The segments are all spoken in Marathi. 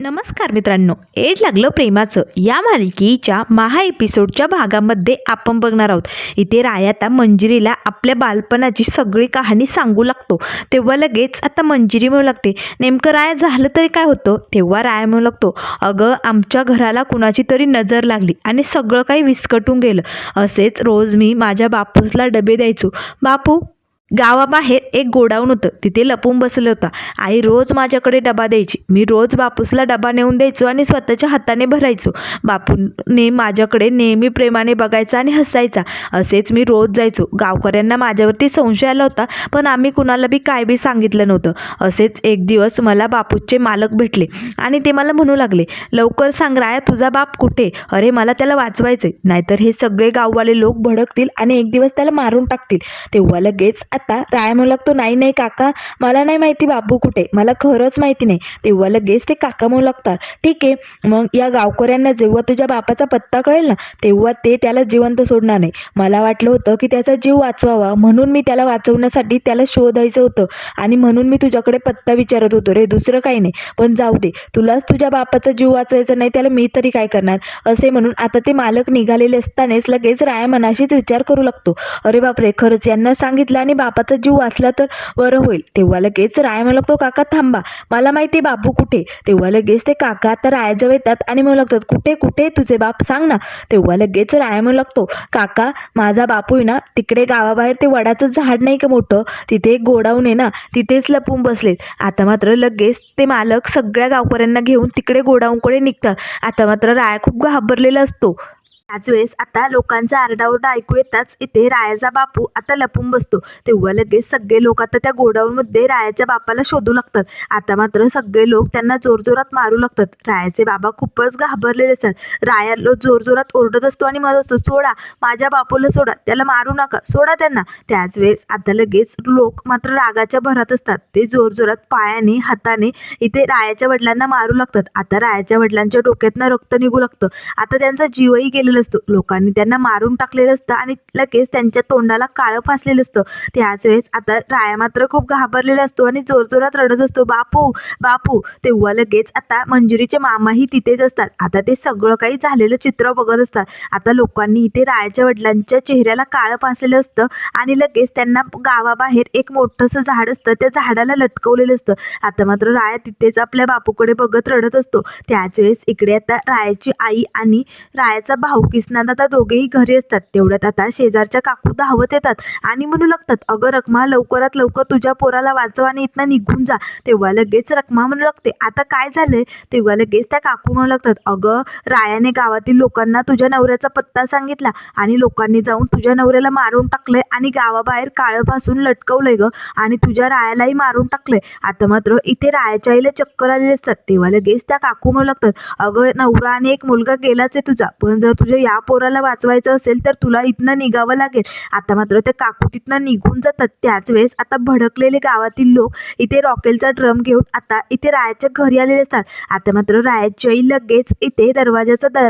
नमस्कार मित्रांनो एड लागलं प्रेमाचं. या मालिकेच्या महा एपिसोडच्या भागामध्ये आपण बघणार आहोत. इथे राय आता मंजिरीला आपल्या बालपणाची सगळी कहाणी सांगू लागतो. तेव्हा लगेच आता मंजिरी म्हणू लागते नेमकं राय झालं तरी काय होतं? तेव्हा राय म्हणू लागतो अगं आमच्या घराला कुणाची तरी नजर लागली आणि सगळं काही विस्कटून गेलं. असेच रोज मी माझ्या बापूसला डबे द्यायचो. बापू गावाबाहेर एक गोडाऊन होतं. तिथे लपून बसलं होतं. आई रोज माझ्याकडे डबा द्यायची. मी रोज बापूसला डबा नेऊन द्यायचो आणि स्वतःच्या हाताने भरायचो. बापूने माझ्याकडे नेहमी प्रेमाने बघायचा आणि हसायचा. असेच मी रोज जायचो. गावकऱ्यांना माझ्यावरती संशय आला होता पण आम्ही कुणाला बी काय बी सांगितलं नव्हतं. असेच एक दिवस मला बापूचे मालक भेटले आणि ते मला म्हणू लागले लवकर सांग राया तुझा बाप कुठे? अरे मला त्याला वाचवायचंय. नाहीतर हे सगळे गाववाले लोक भडकतील आणि एक दिवस त्याला मारून टाकतील. तेव्हा लगेच आता राय म्हणू नाही नाही काका. मला नाही माहिती बाबू कुठे. मला खरंच माहिती नाही. तेव्हा लगेच ते काका म्हणू ठीक आहे. मग या गावकऱ्यांना जेव्हा तुझ्या बापाचा पत्ता कळेल ना तेव्हा ते त्याला जिवंत सोडणार नाही. मला वाटलं होतं की त्याचा जीव वाचवावा. म्हणून मी त्याला वाचवण्यासाठी त्याला शोधायचं होतं. आणि म्हणून मी तुझ्याकडे पत्ता विचारत होतो. रे दुसरं काही नाही. पण जाऊ दे. तुलाच तुझ्या बापाचा जीव वाचवायचा नाही. त्याला मी तरी काय करणार? असे म्हणून आता ते मालक निघालेले असतानाच लगेच राय मनाशीच विचार करू लागतो. अरे बापरे! खरंच यांना सांगितलं आणि बापाचा जीव वाचला तर बरं होईल. तेव्हा लगेच राय म्हणू लागतो काका थांबा. मला माहिती आहे बापू कुठे? तेव्हा लगेच ते काका आता रायाजवळ येतात आणि म्हणू लागतात कुठे कुठे तुझे बाप? सांग ना. तेव्हा लगेच राय म्हणू लागतो काका माझा बापू आहे ना तिकडे गावाबाहेर ते वडाचं झाड नाही का मोठं? तिथे एक गोडाऊन आहे ना तिथेच लपून बसलेत. आता मात्र लगेच ते मालक सगळ्या गावकऱ्यांना घेऊन तिकडे गोडाऊनकडे निघतात. आता मात्र राया खूप घाबरलेला असतो. त्याच वेळेस आता लोकांचा आरडाओरडा ऐकू येताच इथे रायाचा बापू आता लपून बसतो. तेव्हा लगेच सगळे लोक आता त्या गोडाऊनमध्ये रायाच्या बापाला शोधू लागतात. आता मात्र सगळे लोक त्यांना जोरजोरात मारू लागतात. रायाचे बाबा खूपच घाबरलेले असतात. राया लो- जोरजोरात ओरडत असतो आणि म्हणत असतो सोडा माझ्या बापूला सोडा त्याला मारू नका सोडा त्यांना. त्याच वेळेस आता लगेच लोक मात्र रागाच्या भरात असतात. ते जोरजोरात पायाने हाताने इथे रायाच्या वडिलांना मारू लागतात. आता रायाच्या वडिलांच्या डोक्यातनं रक्त निघू लागतं. आता त्यांचा जीवही गेलेला असतो. लोकांनी त्यांना मारून टाकलेलं असतं आणि लगेच त्यांच्या तोंडाला काळं फासलेलं असतं. त्याच वेळेस आता राया मात्र खूप घाबरलेला असतो आणि जोरजोरात रडत असतो. बापू बापू. तेव्हा लगेच आता मंजुरीचे मामाही तिथेच असतात. आता ते सगळं काही झालेलं चित्र बघत असतात. आता लोकांनी इथे रायाच्या वडिलांच्या चेहऱ्याला काळं फासलेलं असतं आणि लगेच त्यांना गावाबाहेर एक मोठंसं झाड असतं. त्या झाडाला लटकवलेलं असतं. आता मात्र राया तिथेच आपल्या बापूकडे बघत रडत असतो. त्याच वेळेस इकडे आता रायाची आई आणि रायाचा भाऊ किसनात आता दोघेही घरी असतात. तेवढ्यात आता शेजारच्या काकू धावत येतात आणि म्हणू लागतात अगं रखमा लवकरात लवकर तुझ्या पोराला वाचव आणि इथनं निघून जा. तेव्हा लगेच रखमा म्हणू लागते आता काय झालंय? तेव्हा लगेच त्या काकू म्हणू लागतात अगं रायाने गावातील लोकांना तुझ्या नवऱ्याचा पत्ता सांगितला आणि लोकांनी जाऊन तुझ्या नवऱ्याला मारून टाकलंय आणि गावाबाहेर काळं फासून लटकवलंय ग आणि तुझ्या रायालाही मारून टाकलंय. आता मात्र इथे रायाच्या आईला चक्कर आलेले असतात. तेव्हा लगेच त्या काकू म्हणू लागतात अगं नवरा आणि एक मुलगा गेलाच आहे तुझा पण जर तुझ्या या पोराला वाचवायचं असेल तर तुला इथनं निघावं लागेल. आता मात्र ते काकू तिथनं निघून जातात. त्याच वेळेस आता भडकलेले गावातील लोक इथे रॉकेलचा ड्रम घेऊन आता इथे रायाच्या घरी आलेले असतात. आता मात्र रायाची आई लगेच इथे दरवाजाचा दर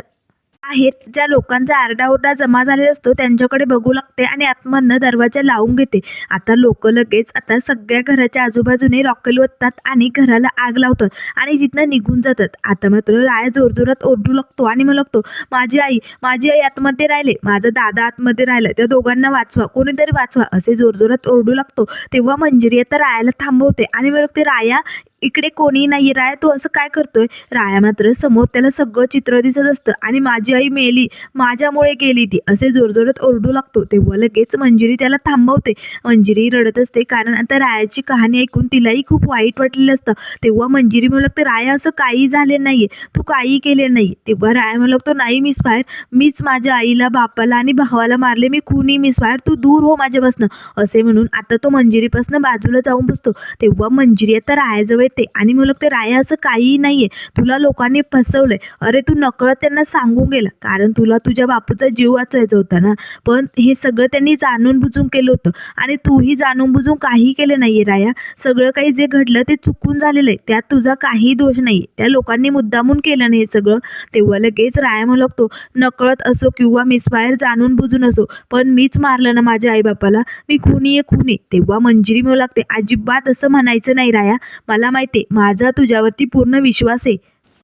आहेत. ज्या लोकांचा आरडाओरडा जमा झालेला असतो त्यांच्याकडे बघू लागते आणि आतमधनं दरवाजा लावून घेते. आता लोक लगेच आता सगळ्या घराच्या आजूबाजूने रॉकेल ओततात आणि घराला आग लावतात आणि तिथनं निघून जातात. आता मात्र राया जोरजोरात ओरडू लागतो आणि मग लागतो माझी आई माझी आई आतमध्ये राहिले माझा दादा आतमध्ये राहिला त्या दोघांना वाचवा कोणीतरी वाचवा असे जोरजोरात ओरडू लागतो. तेव्हा मंजिरी आता रायाला थांबवते आणि मग ते राया इकडे कोणी नाही राया तू असं काय करतोय? राया मात्र समोर त्याला सगळं चित्र दिसत असतं आणि माझी आई मेली माझ्यामुळे गेली ती. असे जोरजोरात ओरडू लागतो. तेव्हा लगेच मंजिरी त्याला थांबवते. मंजिरी रडत असते कारण आता रायाची कहाणी ऐकून तिलाही खूप वाईट वाटलेलं असतं. तेव्हा मंजिरी म्हणू लागते राया असं काही झाले नाहीये. तू काही केले नाही तेव्हा राया म्हणू लागतो नाही मिस फायर मीच माझ्या आईला बापाला आणि भावाला मारले. मी खुनी मिस फायर तू दूर हो माझ्यापासनं. असे म्हणून आता तो मंजिरीपासनं बाजूला जाऊन बसतो. तेव्हा मंजिरी आता रायाजवळ येते आणि मग ते राया असं काहीही नाही आहे तुला लोकांनी फसवलंय. अरे तू नकळत त्यांना सांगून गेला. कारण तुला तुझ्या बापूचा जीव वाचवायचा होता ना. पण हे सगळं त्यांनी जाणून बुजून केलं होतं. आणि तूही जाणून बुजून काही केलं नाहीये राया. सगळं काही जे घडलं ते चुकून झालेलं आहे. त्यात तुझा काही दोष नाही त्या लोकांनी मुद्दामून केलं नाही हे सगळं. तेव्हा लगेच राया म्हणू लागतो नकळत असो किंवा मिसफायर जाणून बुजून असो. पण मीच मारलं ना माझ्या आईबापाला. मी खुनी आहे खुनी तेव्हा मंजिरी म्हणू लागते अजिबात असं म्हणायचं नाही राया. मला माहिती आहे माझा तुझ्यावरती पूर्ण विश्वास आहे.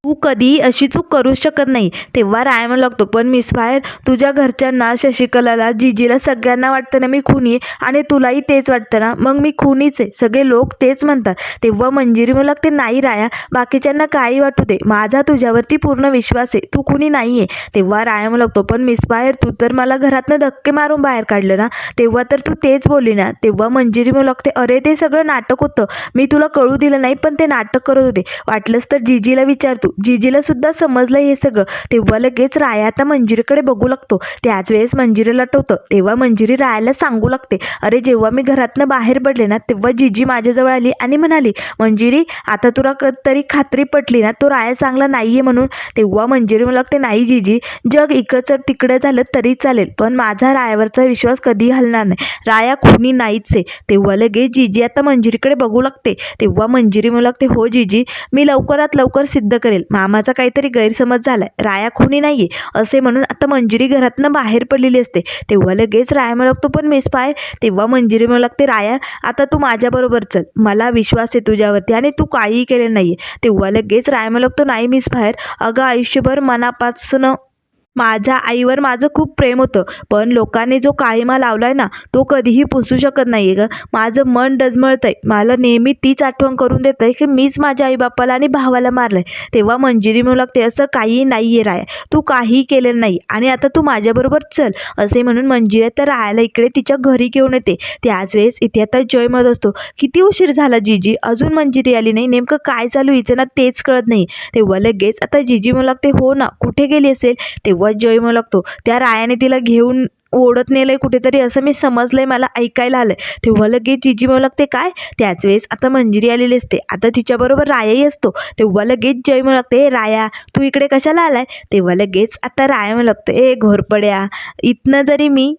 तू कधीही अशी चूक करू शकत नाही. तेव्हा राय म्हणू लागतो पण मिस फायर तुझ्या घरच्यांना शशिकलाला जिजीला सगळ्यांना वाटतं ना मी खुनी आहे आणि तुलाही तेच वाटतं ना? मग मी खुनीच आहे. सगळे लोक तेच म्हणतात. तेव्हा मंजिरी म्हणू लागते नाही राया बाकीच्यांना काही वाटू दे. माझा तुझ्यावरती पूर्ण विश्वास आहे. तू खुनी नाही आहे. तेव्हा राया म्हणू लागतो पण मिस फायर तू तर मला घरातनं धक्के मारून बाहेर काढलं ना? तेव्हा तर तू तेच बोलली ना? तेव्हा मंजिरी म्हणू लागते अरे ते सगळं नाटक होतं. मी तुला कळू दिलं नाही पण ते नाटक करत होते. वाटलंच तर जिजीला विचार तू. जिजीला सुद्धा समजलं हे सगळं. तेव्हा लगेच राया आता मंजिरीकडे बघू लागतो. त्याच वेळेस मंजिरीला आठवतं तेव्हा मंजिरी रायाला सांगू लागते अरे जेव्हा मी घरातनं बाहेर पडले ना तेव्हा जिजी माझ्याजवळ आली आणि म्हणाली मंजिरी आता तुला क तरी खात्री पटली ना तो राया चांगला नाही आहे म्हणून. तेव्हा मंजिरी मला लागते नाही जिजी जग इकडचं तिकडं झालं तरी चालेल पण माझा रायावरचा विश्वास कधी हलणार नाही. राया खुनी नाहीच आहे. तेव्हा लगेच जिजी आता मंजिरीकडे बघू लागते. तेव्हा मंजिरी म्हणू लागते हो जिजी मी लवकरात लवकर सिद्ध करेल. मामाचा काहीतरी गैरसमज झाला आहे राया खुनी आहे असे म्हणून आता मंजिरी घरातनं बाहेर पडलेली असते. तेव्हा लगेच राया म्हणू लागतो पण मिस पाय तेव्हा मंजिरी मला लागते राया आता तू माझ्याबरोबर चल. मला विश्वास आहे तुझ्यावरती आणि तू काहीही केलं नाही आहे तेव्हा लगेच राया म्हणू लागतो नाही मिस बाहेर अगं आयुष्यभर मनापासून माझ्या आईवर माझं खूप प्रेम होतं. पण लोकांनी जो काळीमा लावलाय ना तो कधीही पुसू शकत नाही ग. माझं मन डजमळतंय. मला नेहमी तीच आठवण करून देतं आहे की मीच माझ्या आईबापाला आणि भावाला मारलंय. तेव्हा मंजिरी म्हणू लागते असं काही नाही आहे राया. तू काही केलेलं नाही. आणि आता तू माझ्याबरोबर चल. असे म्हणून मंजिरी तर राहायला इकडे तिच्या घरी घेऊन येते. त्याच वेळेस इथे आता जय म्हणत असतो. किती उशीर झाला जिजी? अजून मंजिरी आली नाही. नेमकं काय चालू हिचं ना तेच कळत नाही. तेव्हा लगेच आता जिजी म्हणू लागते हो ना कुठे गेली असेल? तेव्हा जय म्हणू लागतो त्या रायाने तिला घेऊन ओढत नेलंय कुठेतरी असं मी समजलंय मला ऐकायला आलंय. तेव्हा लगेच जिजी म्हणू लागते काय? त्याच वेळेस आता मंजिरी आलेली असते. आता तिच्याबरोबर रायाही असतो. तेव्हा लगेच जय म्हणू लागते हे राया तू इकडे कशाला आलाय? तेव्हा लगेच आता राया म्हणू लागते ए घोरपड्या इथनं जरी मी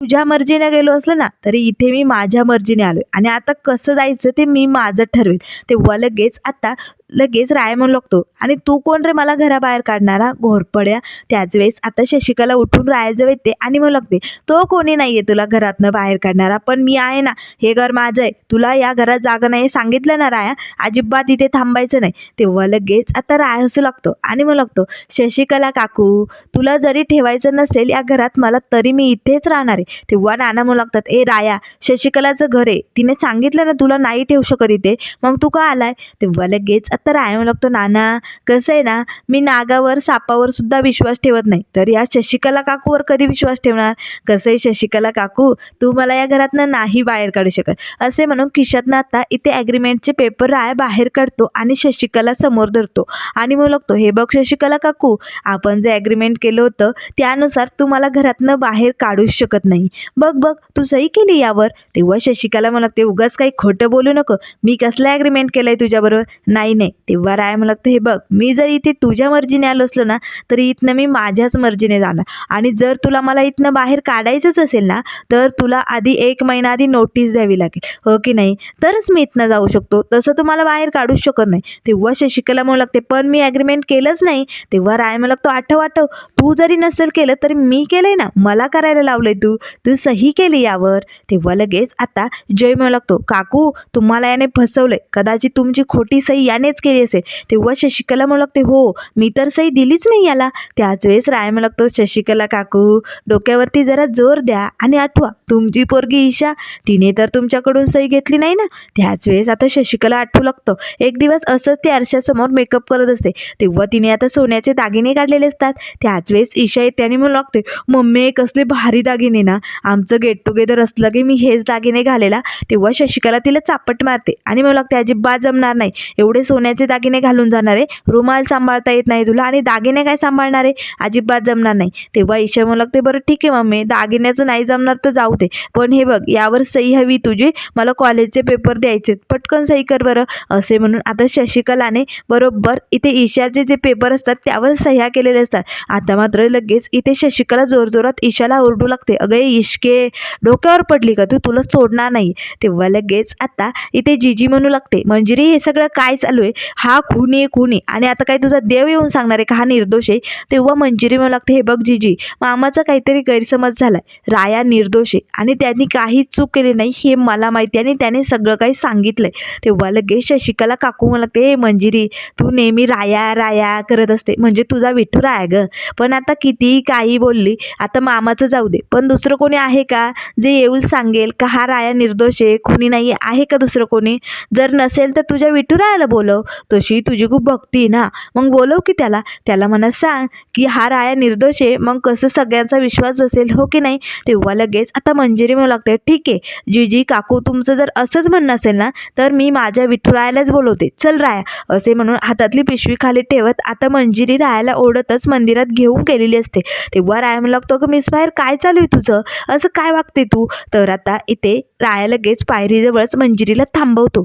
तुझ्या मर्जीने गेलो असलं ना तरी इथे मी माझ्या मर्जीने आलोय. आणि आता कसं जायचं ते मी माझं ठरवेल. तेव्हा लगेच आता लगेच राय म्हणू लागतो आणि तू कोण रे मला घराबाहेर काढणारा? घोरपड्या. त्याच वेळेस आता शशिकला उठून रायाजवळ येते आणि म्हणू लागते तो कोणी नाही आहे तुला घरातनं बाहेर काढणारा पण मी आहे ना. हे घर माझं आहे. तुला या घरात जागा नाही सांगितलं ना राया? अजिबात इथे थांबायचं नाही. तेव्हा लगेच आता राय हसू लागतो आणि म्हणू लागतो शशिकला काकू तुला जरी ठेवायचं नसेल या घरात मला तरी मी इथेच राहणार आहे. तेव्हा नाना म्हणू लागतात ए राया शशिकलाचं घर आहे. तिने सांगितलं ना तुला नाही ठेवू शकत इथे. मग तू का आलाय? तेव्हा लगेच आता राय म्हणू लागतो नाना कसं आहे ना मी नागावर सापावर सुद्धा विश्वास ठेवत नाही. तर या शशिकला काकूवर कधी विश्वास ठेवणार? कसं आहे शशिकला काकू? तू मला या घरातनं नाही बाहेर काढू शकत. असे म्हणून खिशातनं आता इथे ॲग्रीमेंटचे पेपर राय बाहेर काढतो आणि शशिकला समोर धरतो. आणि मग लागतो हे बघ शशिकला काकू आपण जे ॲग्रीमेंट केलं होतं त्यानुसार तू मला घरातनं बाहेर काढूच शकत नाही. बघ बघ तू सही केली यावर? तेव्हा शशिकला मला लागते उगाच काही खोटं बोलू नको. मी कसलं ॲग्रीमेंट केलं आहे तुझ्याबरोबर? नाही नाही. तेव्हा राय मला लागतं हे बघ मी जर इथे तुझ्या मर्जीने आलो असलो ना तरी इथनं मी माझ्याच मर्जीने जाणार. आणि जर तुला मला इथनं बाहेर काढायचंच असेल ना तर तुला आधी एक महिना आधी नोटीस द्यावी लागेल. हो की नाही? तरच मी इथनं जाऊ शकतो. तसं तुम्हाला बाहेर काढूच शकत नाही. तेव्हा शशिकला म्हणू लागते पण मी ॲग्रीमेंट केलंच नाही. तेव्हा राय मला लागतो आठव आठव. तू जरी नसेल केलं तरी मी केलंय ना? मला करायला लावलंय तू. तू सही केली यावर. तेव्हा लगेच आता जय म्हणू लागतो काकू तुम्हाला याने फसवलंय. कदाचित तुमची खोटी सही याने यानेच केली असेल. तेव्हा शशिकला म्हणू लागते हो मी तर सही दिलीच नाही याला. त्याच वेळेस राय म्हणू लागतो शशिकला काकू डोक्यावरती जरा जोर द्या आणि आठवा. तुमची पोरगी ईशा तिने तर तुमच्याकडून सही घेतली नाही ना. त्याच वेळेस आता शशिकला आठवू लागतं. एक दिवस असंच ती आरशासमोर मेकअप करत असते. तेव्हा तिने आता सोन्याचे दागिने काढलेले असतात. त्याच वेळेस ईशा येत्याने म्हणू लागते मम्मी कसले भारी दागिने ना. आमचं गेट टुगेदर असलं की मी हेच दागिने घालेला. तेव्हा शशिकला तिला चापट मारते आणि म्हणू लागते अजिबात जमणार नाही. एवढे सोने सोन्याचे दागिने घालून जाणार आहे. रुमाल सांभाळता येत नाही तुला आणि दागिने काय सांभाळणार आहे? अजिबात जमणार नाही. तेव्हा ईशा म्हणू लागते बरं ठीक आहे मम्मी दागिन्याचं नाही जमणार तर जाऊ दे. पण हे बघ यावर सही हवी तुझी. मला कॉलेजचे पेपर द्यायचे पटकन सही कर बरं. असे म्हणून आता शशिकलाने बरोबर इथे ईशाचे जे पेपर असतात त्यावर सह्या केलेले असतात. आता मात्र लगेच इथे शशिकला जोरजोरात ईशाला ओरडू लागते. अगं इश्के डोक्यावर पडली का तू? तुला सोडणार नाही. तेव्हा लगेच आता इथे जीजी म्हणू लागते मंजिरी हे सगळं काय चालू आहे? हा खुनी आहे खुनी. आणि आता काय तुझा देव येऊन सांगणार आहे का? हा निर्दोष आहे. तेव्हा मंजिरी म्हणू लागते हे बघ जीजी मामाचा काहीतरी गैरसमज झालाय. राया निर्दोष आहे. आणि त्यांनी काहीच चूक केली नाही हे मला माहिती आहे. आणि त्याने सगळं काही सांगितलंय. तेव्हा लगेच शशिकला काकू मला लागते हे मंजिरी तू नेहमी राया राया करत असते. म्हणजे तुझा विठू राया ग. पण आता कितीही काही बोलली आता मामाचं जाऊ दे. पण दुसरं कोणी आहे का जे येऊल सांगेल का हा राया निर्दोष आहे कोणी नाही आहे का दुसरं कोणी? जर नसेल तर तुझ्या विठू रायाला बोलव. तशी तुझी खूप भक्ती आहे ना? मग बोलव की त्याला. त्याला म्हणा सांग की हा राया निर्दोष आहे. मग कसं सगळ्यांचा विश्वास बसेल हो की नाही? तेव्हा लगेच आता मंजिरी म्हणू लागते ठीक आहे. जीजी काकू तुमचं जर असंच म्हणणं असेल ना तर मी माझ्या विठुरायालाच बोलवते. चल राया. असे म्हणून हातातली पिशवी खाली ठेवत आता मंजिरी रायाला ओढतच मंदिरात घेऊन गेलेली असते. तेव्हा राया म्हणू लागतो की मिस बाहेर काय चालू आहे तुझं? असं काय वागते तू? तर आता इथे राया लगेच पायरीजवळच मंजिरीला थांबवतो.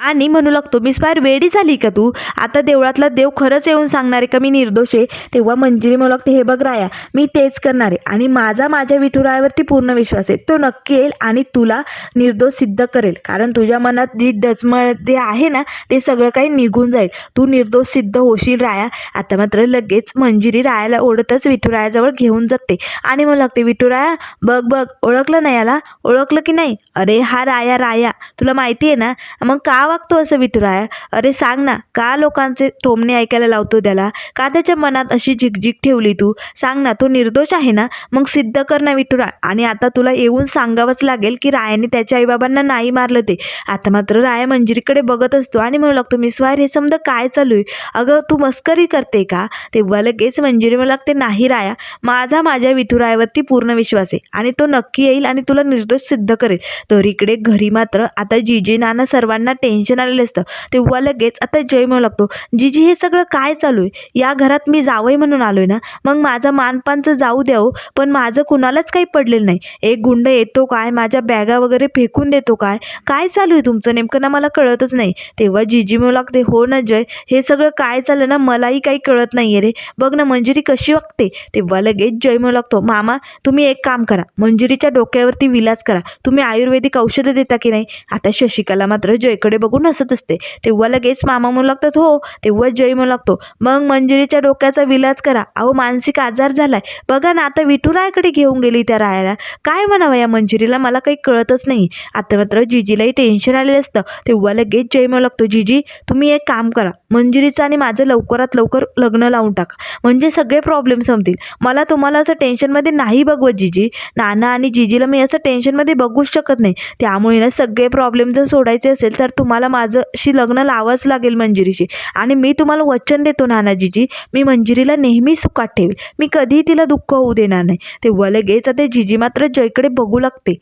आणि म्हणू लागतो मी बाहेर वेडी झाली का तू? आता देवळातला देव खरंच येऊन सांगणार आहे का मी निर्दोष आहे? तेव्हा मंजिरी म्हणू लागते हे बघ राया मी तेच करणार आहे आणि माझा माझ्या विठुरायावरती पूर्ण विश्वास आहे. तो नक्की येईल आणि तुला निर्दोष सिद्ध करेल. कारण तुझ्या मनात जी डचमळ ते आहे ना ते सगळं काही निघून जाईल. तू निर्दोष सिद्ध होशील राया. आता मात्र लगेच मंजिरी रायाला ओढतच विठुरायाजवळ घेऊन जाते. आणि म्हणू लागते विठुराया बघ बघ ओळखलं नाही याला? ओळखलं की नाही? अरे हा राया राया. तुला माहिती आहे ना? मग का वागतो असं विठुराया अरे सांग ना का लोकांचे टोमणे ऐकायला लावतो त्याला? का त्याच्या मनात अशी झिकझिक ठेवली तू? सांग ना तो निर्दोष आहे ना? मग सिद्ध कर ना विठुरा. आणि आता तुला येऊन सांगावंच लागेल की रायाने त्याच्या आईबाबांना नाही मारलं ते. आता मात्र राया मंजिरीकडे बघत असतो आणि म्हणू लागतो मी वायर हे समजा काय चालू आहे अगं तू मस्करी करते का? तेव्हा लगेच मंजिरी मला लागते नाही राया माझा माझ्या विठुरायावरती पूर्ण विश्वास आहे आणि तो नक्की येईल आणि तुला निर्दोष सिद्ध करेल. तर इकडे घरी मात्र आता जीजी नाना सर्वांना टेन्शन आलेलं असतं. तेव्हा लगेच आता जय म्हणू लागतो जीजी हे सगळं काय चालू आहे? या घरात मी जावई म्हणून आलो आहे ना? मग माझा मानपानचं जाऊ द्यावं हो, पण माझं कुणालाच काही पडलेलं नाही. एक गुंड येतो काय? माझ्या बॅगा वगैरे फेकून देतो काय? काय चालू आहे तुमचं? नेमकं ना मला कळतच नाही. तेव्हा जीजी म्हणू लागते हो ना जय हे सगळं काय चाललं ना? मलाही काही कळत नाही आहे रे. बघ ना मंजिरी कशी वागते. तेव्हा लगेच जय म्हणू लागतो मामा तुम्ही एक काम करा. मंजिरीच्या डोक्यावरती विलाज करा. तुम्ही आयुर्वेदिक औषधं देता की नाही? आता शशिकला मात्र जयकडे बघ बघून हसत असते. तेव्हा लगेच मामा म्हणू लागतात हो तेव्हा जय म्हणू लागतो. मग मंजुरीच्या डोक्याचा विलाज करा. अहो मानसिक आजार झालाय. बघा ना आता विठुरायाकडे घेऊन गेली त्या रायाला. काय म्हणावं या मंजुरीला? मला काही कळतच नाही. आता मात्र जिजीलाही टेन्शन आलेलं असतं. तेव्हा लगेच जय म्हणू लागतो जिजी तुम्ही एक काम करा. मंजुरीचं आणि माझं लवकरात लवकर लग्न लावून टाका. म्हणजे सगळे प्रॉब्लेम संपतील. मला तुम्हाला असं टेन्शनमध्ये नाही बघवत जिजी. नाना आणि जिजीला मी असं टेन्शनमध्ये बघूच शकत नाही. त्यामुळे ना सगळे प्रॉब्लेम जर सोडायचे असेल तर तुम्हाला माझंशी लग्न लावावंच लागेल मंजिरीशी. आणि मी तुम्हाला वचन देतो नानाजीजी मी मंजिरीला नेहमी सुखात ठेवेल. मी कधीही तिला दुःख होऊ देणार नाही. तेव्हा लगेच आता जिजी मात्र जयकडे बघू लागते.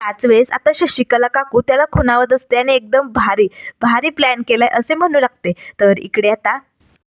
त्याच वेळेस आता शशिकला काकू त्याला खुणावत असते आणि एकदम भारी भारी प्लॅन केलाय असे म्हणू लागते. तर इकडे आता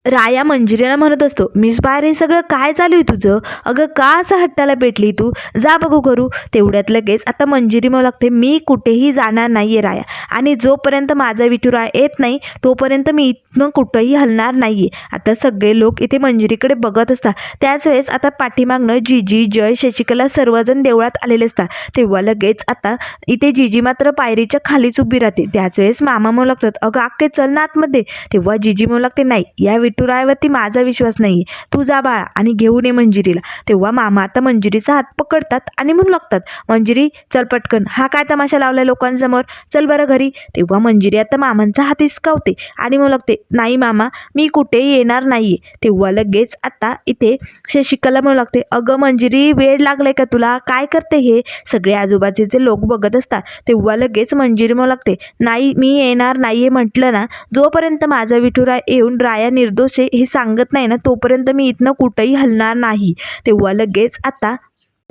राया मंजिरीला म्हणत असतो मिस बाहेर हे सगळं काय चालू आहे तुझं? अगं का असं हट्टाला पेटली तू? जा बघू करू. तेवढ्यात लगेच आता मंजिरी मला लागते मी कुठेही जाणार नाही आहे राया. आणि जोपर्यंत माझा विठुरा येत नाही तोपर्यंत मी इथनं कुठंही हलणार नाही आहे आता सगळे लोक इथे मंजिरीकडे बघत असतात. त्याच वेळेस आता पाठीमागनं जीजी जय शशिकला सर्वजण देवळात आलेले असतात. तेव्हा लगेच आता इथे जीजी मात्र पायरीच्या खालीच उभी राहते. त्याच वेळेस मामा म्हणू लागतात अगं अख्खे चल ना आतमध्ये. तेव्हा जीजी म्हणू लागते नाही या विठुरायावरती माझा विश्वास नाही. तू जा बाळा आणि घेऊन ये मंजिरीला. तेव्हा मामा आता मंजिरीचा हात पकडतात आणि म्हणू लागतात मंजिरी चल पटकन. हा काय तमाशा लावलाय लोकांसमोर? चल बरं घरी. तेव्हा मंजिरी आता मामांचा हात हिसकावते आणि म्हणू लागते नाही मामा मी कुठेही येणार नाहीये. तेव्हा लगेच आता इथे शशिकला म्हणू लागते अगं मंजिरी वेळ लागलाय का तुला? काय करते हे? सगळे आजूबाजूचे लोक बघत असतात. तेव्हा लगेच मंजिरी म्हणू लागते नाही मी येणार नाहीये म्हटलं ना जोपर्यंत माझा विठुरा येऊन राया निर्दोष आहे हे सांगत नाही ना तोपर्यंत मी इथनं कुठंही हलणार नाही. तेव्हा लगेच आता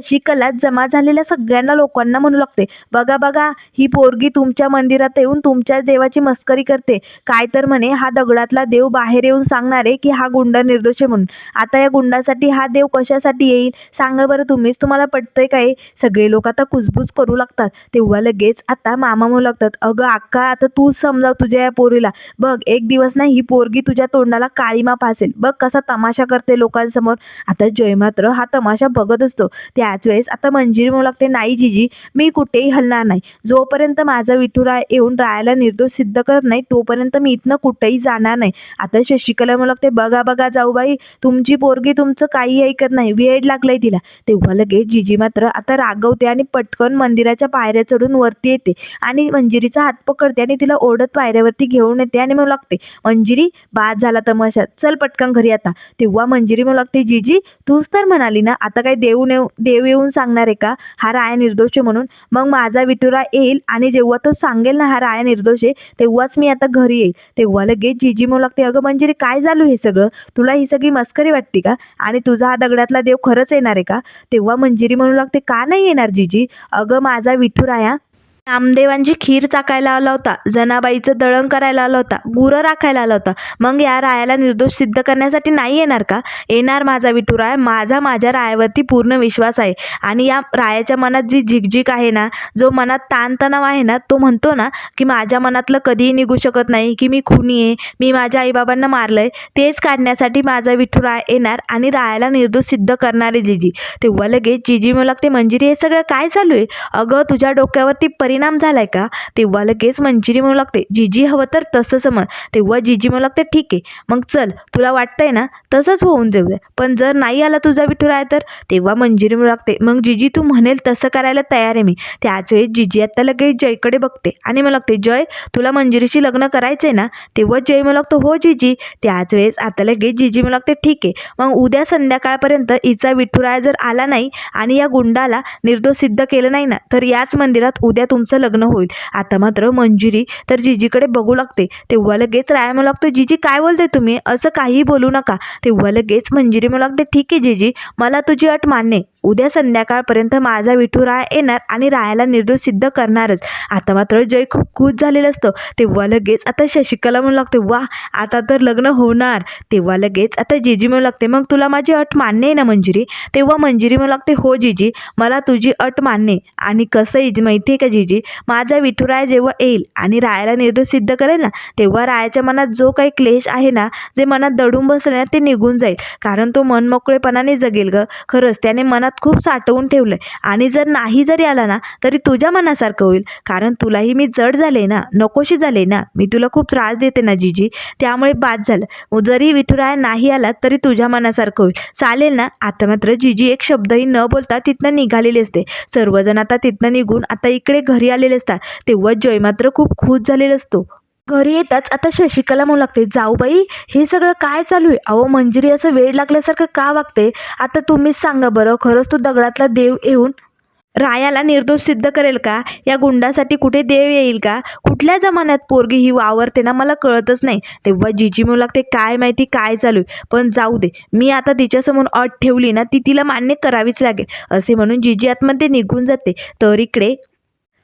शिकलात जमा झालेल्या सगळ्यांना लोकांना म्हणू लागते. बघा बघा ही पोरगी तुमच्या मंदिरात येऊन तुमच्या देवाची मस्करी करते. काय तर म्हणे हा दगडातला देव बाहेर येऊन सांगणार आहे की हा गुंड निर्दोष आहे म्हणून. आता या गुंडासाठी हा देव कशासाठी येईल? सांगा बरं तुम्हीच तुम्हाला पटतंय काय? सगळे लोक आता कुजबूज करू लागतात. तेव्हा लगेच आता मामा म्हणू लागतात अगं अक्का आता तूच समजाव तुझ्या या पोरीला. बघ एक दिवस नाही ही पोरगी तुझ्या तोंडाला काळीमा फासेल बघ कसा तमाशा करते लोकांसमोर. आता जय मात्र हा तमाशा बघत असतो त्या त्याच वेळेस आता मंजिरी म्हणू लागते नाही जिजी मी कुठेही हलणार नाही. जोपर्यंत माझा विठुरा येऊन रायाला निर्दोष सिद्ध करत नाही तोपर्यंत मी इथनं कुठेही जाणार नाही. आता शशिकला म्हणू लागते बघा बघा जाऊबाई तुमची पोरगी तुमचं काही ऐकत नाही वेड लागलंय तिला. तेव्हा लगेच जिजी मात्र आता रागवते आणि पटकन मंदिराच्या पायऱ्या चढून वरती येते आणि मंजिरीचा हात पकडते आणि तिला ओढत पायऱ्यावरती घेऊन येते आणि म्हणू लागते मंजिरी बाद झाला तमाशा चल पटकन घरी आता. तेव्हा मंजिरी म्हणू लागते जिजी तूच तर म्हणाली ना आता काय देऊ नेऊ देव येऊन सांगणार आहे का? हा राया निर्दोष आहे म्हणून. मग माझा विठुरा येईल आणि जेव्हा तो सांगेल ना हा राया निर्दोष आहे तेव्हाच मी आता घरी येईल. तेव्हा लगेच जिजी म्हणू लागते अगं मंजिरी काय झालं हे सगळं? तुला ही सगळी मस्करी वाटते का? आणि तुझा हा दगडातला देव खरंच येणार आहे का? तेव्हा मंजिरी म्हणू लागते का नाही येणार जिजी? अगं माझा विठुराया नामदेवांची खीर चाकायला आला होता. जनाबाईचं दळण करायला आला होता. गुरं राखायला आला होता. मग या रायाला निर्दोष सिद्ध करण्यासाठी नाही येणार का? येणार माझा विठुराय माझा माझ्या रायावरती पूर्ण विश्वास आहे. आणि या रायाच्या मनात जी झिकझिक आहे ना जो मनात ताणतणाव आहे ना तो म्हणतो ना की माझ्या मनातलं कधीही निघू शकत नाही की मी खुनी आहे मी माझ्या आईबाबांना मारलंय तेच काढण्यासाठी माझा विठुराय येणार आणि रायाला निर्दोष सिद्ध करणारे जिजी. तेव्हा लगेच जिजी मला लागते मंजिरी हे सगळं काय चालू आहे? अगं तुझ्या डोक्यावरती परिणाम झालाय का? तेव्हा लगेच मंजिरी म्हणू लागते. जिजी हवं तर तसं समज तेव्हा जिजी म्हणू लागते ठीक आहे. मग चल तुला वाटतंय ना तसंच होऊन जाऊ दे पण जर नाही आला तुझा विठुराय तर? तेव्हा मंजिरी म्हणू लागते. मग जिजी तू म्हणेल तसं करायला तयार आहे मी. त्याच वेळेस जिजी आता लगेच जयकडे बघते आणि मला लागते जय तुला मंजिरीशी लग्न करायचं आहे ना? तेव्हा जय मला लागतो हो जिजी त्याच वेळेस आता लगेच जिजी मला लागते ठीक आहे. मग उद्या संध्याकाळपर्यंत हिचा विठुराय जर आला नाही आणि या गुंडाला निर्दोष सिद्ध केलं नाही ना तर याच मंदिरात उद्या तुम तुमचं लग्न होईल. आता मात्र मंजिरी तर जिजीकडे बघू लागते. तेव्हा लगेच राया मला लागतो जिजी काय बोलते तुम्ही? असं काही बोलू नका. तेव्हा लगेच मंजिरी मला लागते ठीक आहे जिजी मला तुझी अट मान्य आहे. उद्या संध्याकाळपर्यंत माझा विठू विठुराय येणार आणि रायाला निर्दोष सिद्ध करणारच. आता मात्र जय खूप खुश झालेलं असतं. तेव्हा लगेच आता शशिकला म्हणू लागते वा आता तर लग्न होणार. तेव्हा लगेच आता जिजी म्हणू लागते मग तुला माझी अट मान्य आहे ना मंजिरी? तेव्हा मंजिरी म्हणू लागते हो जिजी मला तुझी अट मान्य आहे. आणि कसं आहे माहिती आहे का जिजी? माझा विठुराय जेव्हा येईल आणि रायाला निर्दोष सिद्ध करेल ना तेव्हा रायाच्या मनात जो काही क्लेश आहे ना जे मनात दडून बसले ना ते निघून जाईल. कारण तो मनमोकळेपणाने जगेल ग. खरंच त्याने मनात खूप साठवून ठेवलंय. आणि जर नाही जरी आला ना तरी तुझ्या मनासारखं होईल. कारण तुलाही मी जड झाले ना नकोशी झाले ना मी तुला खूप त्रास देते ना जिजी. त्यामुळे बाद झालं. जरी विठुराया नाही आला तरी तुझ्या मनासारखं होईल. चालेल ना? आता मात्र जिजी एक शब्दही न बोलता तिथनं निघालेली असते. सर्वजण आता तिथनं निघून आता इकडे घरी घरी आलेले असतात. तेव्हा जय मात्र खूप खुश झालेला असतो. घरी येताच आता शशिकला म्हणू लागते जाऊ बाई हे सगळं काय चालू आहे? अहो मंजिरी असं वेळ लागल्यासारखं का वागते? आता तुम्हीच सांगा बरं खरंच तो दगडातला देव येऊन रायाला निर्दोष सिद्ध करेल का? या गुंडासाठी कुठे देव येईल का? कुठल्या जमान्यात पोरगी ही वावरते ना मला कळतच नाही. तेव्हा जिजी म्हणू लागते काय माहिती काय चालू आहे? पण जाऊ दे मी आता तिच्यासमोर अट ठेवली ना ती तिला मान्य करावीच लागेल. असे म्हणून जिजी आतमध्ये निघून जाते. तर इकडे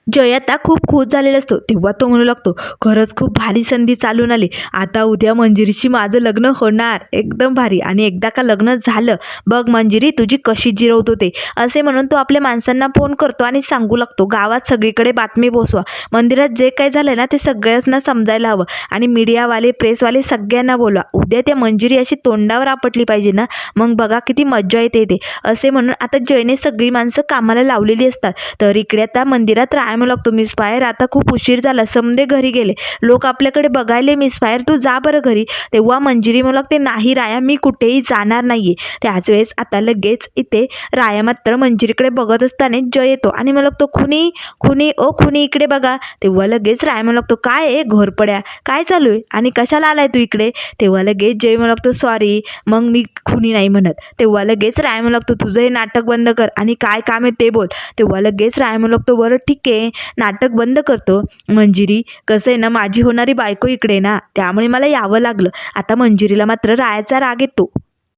जय आता खूप खुश झालेला असतो. तेव्हा तो म्हणू लागतो खरंच खूप भारी संधी चालून आली. आता उद्या मंजिरीशी माझं लग्न होणार. एकदम भारी. आणि एकदा का लग्न झालं बघ मंजिरी तुझी कशी जिरवतो ते. असे म्हणून तो आपल्या माणसांना फोन करतो आणि सांगू लागतो गावात सगळीकडे बातमी पोचवा मंदिरात जे काही झालं ना ते सगळ्यांना समजायला हवं. आणि मीडियावाले प्रेसवाले सगळ्यांना बोलवा. उद्या त्या मंजिरी अशी तोंडावर आपटली पाहिजे ना मग बघा किती मज्जा येते ते. असे म्हणून आता जयने सगळी माणसं कामाला लावलेली असतात. तर इकडे आता मंदिरात राहायला लागतो मिस फायर आता खूप उशीर झाला. समदे घरी गेले. लोक आपल्याकडे बघायले मिस फायर तू जा बरं घरी. तेव्हा मंजिरी म्हणू लागते नाही राया मी कुठेही जाणार नाही त्याच वेळेस आता लगेच इथे राया मात्र मंजिरीकडे बघत असताना जय येतो. आणि मला लागतो खुनी खुनी ओ खुनी इकडे बघा. तेव्हा लगेच राया म्हणू लागतो काय आहे? घोरपड्या काय चालू आहे? आणि कशाला आलाय तू इकडे? तेव्हा लगेच जय म्हणू लागतो सॉरी मग मी खुनी नाही म्हणत. तेव्हा लगेच राय म्हणू लागतो तुझं हे नाटक बंद कर. आणि काय काम आहे ते बोल. तेव्हा लगेच राय म्हणू लागतो बरं ठीक आहे. नाटक बंद करतो. मंजिरी कसं आहे ना माझी होणारी बायको इकडे ना त्यामुळे मला यावं लागलं. आता मंजिरीला मात्र रायाचा राग येतो.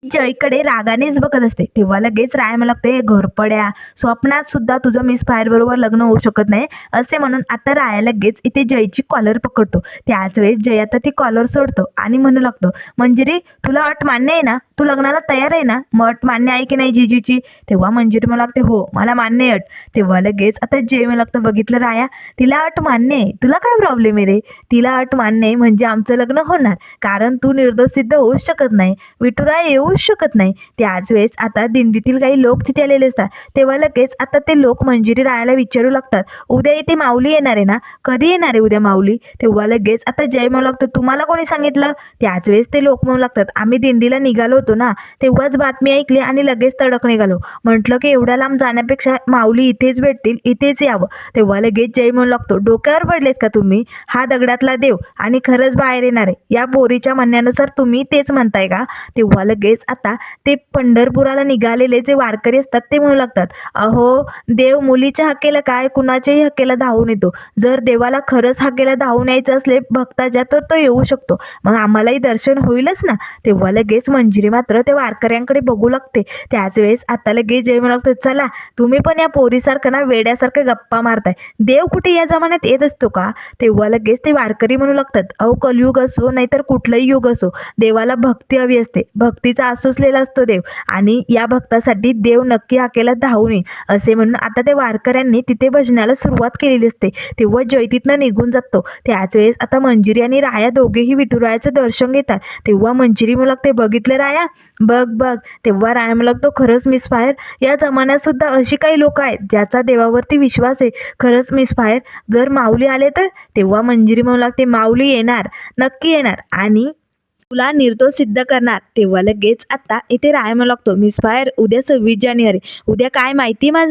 जयकडे रागानेच बघत असते. तेव्हा लगेच राय मला लागते घरपड्या स्वप्नात सुद्धा तुझं मिस फायर बरोबर लग्न होऊ शकत नाही. असे म्हणून आता राया लगेच इथे जयची कॉलर पकडतो. त्याच वेळेस जय आता ती कॉलर सोडतो आणि म्हणू लागतो मंजिरी तुला अट मान्य आहे ना? तू लग्नाला तयार आहे ना? मग मान्य आहे की नाही जिजीची? तेव्हा मंजिरी मला लागते हो मला मान्य आहे अट. तेव्हा लगेच आता जय मला लागतं बघितलं राया तिला अट मान्य आहे. तुला काय प्रॉब्लेम आहे रे? तिला अट मान्य आहे म्हणजे आमचं लग्न होणार. कारण तू निर्दोष सिद्ध होऊच शकत नाही. विठुराय येऊच शकत नाही. त्याच वेळेस आता दिंडीतील काही लोक तिथे आलेले असतात. तेव्हा लगेच आता ते लोक मंजिरी रायाला विचारू लागतात. उद्या इथे माऊली येणार आहे ना? कधी येणार आहे उद्या माऊली? तेव्हा लगेच आता जय म्हणू लागतो तुम्हाला कोणी सांगितलं? त्याच वेळेस ते लोक म्हणू लागतात आम्ही दिंडीला निघालो होतो ना. तेव्हाच बातमी ऐकली आणि लगेच तडक निघालो. म्हटलं की एवढ्या लांब जाण्यापेक्षा माऊली इथेच भेटतील इथेच यावं. तेव्हा लगेच जय म्हणू लागतो डोक्यावर पडलेत का तुम्ही? हा दगडातला देव आणि खरंच बाहेर येणार आहे. या पोरीच्या म्हणण्यानुसार तुम्ही तेच म्हणताय का? तेव्हा लगेच आता ते पंढरपुराला निघालेले जे वारकरी असतात ते म्हणू लागतात अहो देव मुलीच्या हक्केला काय? कुणाच्याही हक्केला धावून येतो. जर देवाला खरंच हक्केला धावून यायचं असले भक्ताच्या तर तो येऊ शकतो. मग आम्हालाही दर्शन होईलच ना. तेव्हा लगेच मंजिरी मात्र ते वारकऱ्यांकडे बघू लागते. त्याच वेळेस आता लगेच जय म्हणू लागतो चला तुम्ही पण या पोरीसारखं ना वेड्यासारखं गप्पा मारताय. देव कुठे या जमान्यात येत असतो का? तेव्हा लगेच ते वारकरी म्हणू लागतात अहो कलयुग असो नाहीतर कुठलंही युग असो देवाला भक्ती हवी असते. भक्तीचा आसुसलेला असतो देव आणि या भक्तासाठी देव नक्की हाकेला धावून येईल. असे म्हणून आता त्या वारकऱ्यांनी तिथे भजनाला सुरुवात केलेली असते. तेव्हा जयतीतनं निघून जातो. त्याच वेळेस आता मंजिरी आणि राया दोघेही विठुरायाचं दर्शन घेतात. तेव्हा मंजिरी म्हणू लागते बघितलं राया? बघ बघ. तेव्हा राया लागतो खरंच मिसफायर या जमान्यात सुद्धा अशी काही लोक आहेत ज्याचा देवावरती विश्वास आहे खरंच मिसफायर जर माऊली आले तर? तेव्हा मंजिरी म्हणू लागते माऊली येणार नक्की येणार. आणि तुला निर्दोष सिद्ध करणार. तेव्हा लगेच आता इथे राय म्हणू लागतो मिसफायर उद्या सव्वीस जानेवारी. उद्या काय माहिती मा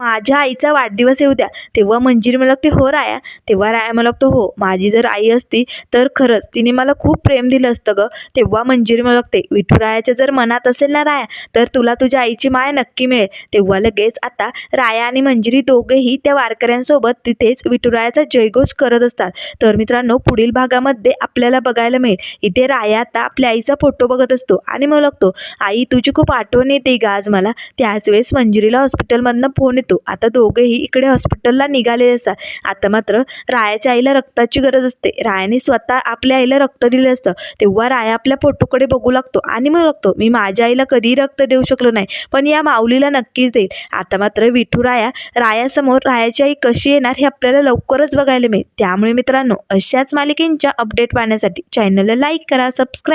माझ्या आईचा वाढदिवस आहे उद्या तेव्हा मंजिरी मला लागते हो राया. तेव्हा राया मला लागतो हो माझी जर आई असती तर खरंच तिने मला खूप प्रेम दिलं असतं गं. तेव्हा मंजिरी मला लागते विठुरायाच्या जर मनात असेल ना राया तर तुला तुझ्या आईची माया नक्की मिळेल. तेव्हा लगेच आता राया आणि मंजिरी दोघेही त्या वारकऱ्यांसोबत तिथेच विठुरायाचा जयघोष करत असतात. तर मित्रांनो पुढील भागामध्ये आपल्याला बघायला मिळेल. इथे राया आता आपल्या आईचा फोटो बघत असतो आणि मग लागतो आई तुझी खूप आठवण येते ग आज मला. त्याच वेळेस मंजिरीला हॉस्पिटलमधनं फोन येतो. आता दोघेही इकडे हॉस्पिटलला निघालेले असतात. आता मात्र रायाच्या आईला रक्ताची गरज असते. रायाने स्वतः आपल्या आईला रक्त दिले असतं. तेव्हा राया आपल्या फोटोकडे बघू लागतो आणि मग लागतो मी माझ्या आईला कधीही रक्त देऊ शकलो नाही पण या माऊलीला नक्कीच देईल आता मात्र विठू राया रायासमोर रायाची आई कशी येणार हे आपल्याला लवकरच बघायला मिळेल. त्यामुळे मित्रांनो अशाच मालिकेंच्या अपडेट पाहण्यासाठी चॅनलला लाईक करा सबस्क्राईब